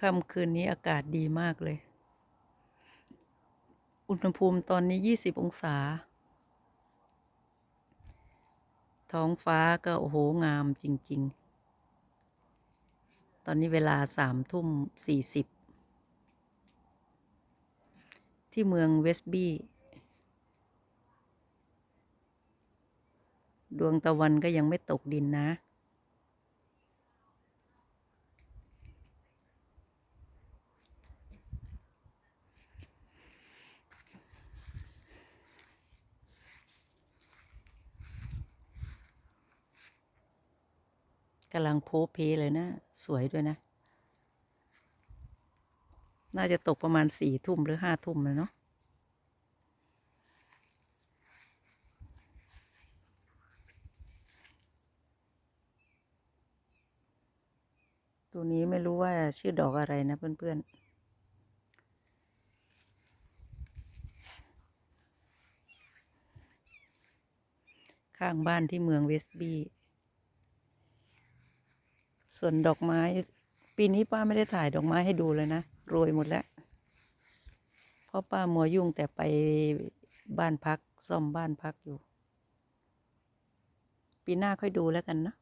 ค่ำคืนนี้อากาศดีมากเลย อุณหภูมิตอนนี้20องศา ท้องฟ้าก็โอ้โหงามจริง ๆ ตอนนี้เวลาสามทุ่มสี่สิบที่เมืองเวสบี้ดวงตะวันก็ยังไม่ตกดินนะ กำลังโพเพเลยนะ สวยด้วยนะ น่าจะตกประมาณสี่ทุ่มหรือห้าทุ่มเลยเนาะตัวนี้ไม่รู้ว่าชื่อดอกอะไรนะเพื่อนๆข้างบ้านที่เมืองเวสบี้ ส่วนดอกไม้ ปีนี้ป้าไม่ได้ถ่ายดอกไม้ให้ดูเลยนะโรยหมดแล้ว เพราะป้ามัวยุ่งแต่ไปบ้านพักซ่อมบ้านพักอยู่ ปีหน้าค่อยดูแล้วกันเนาะ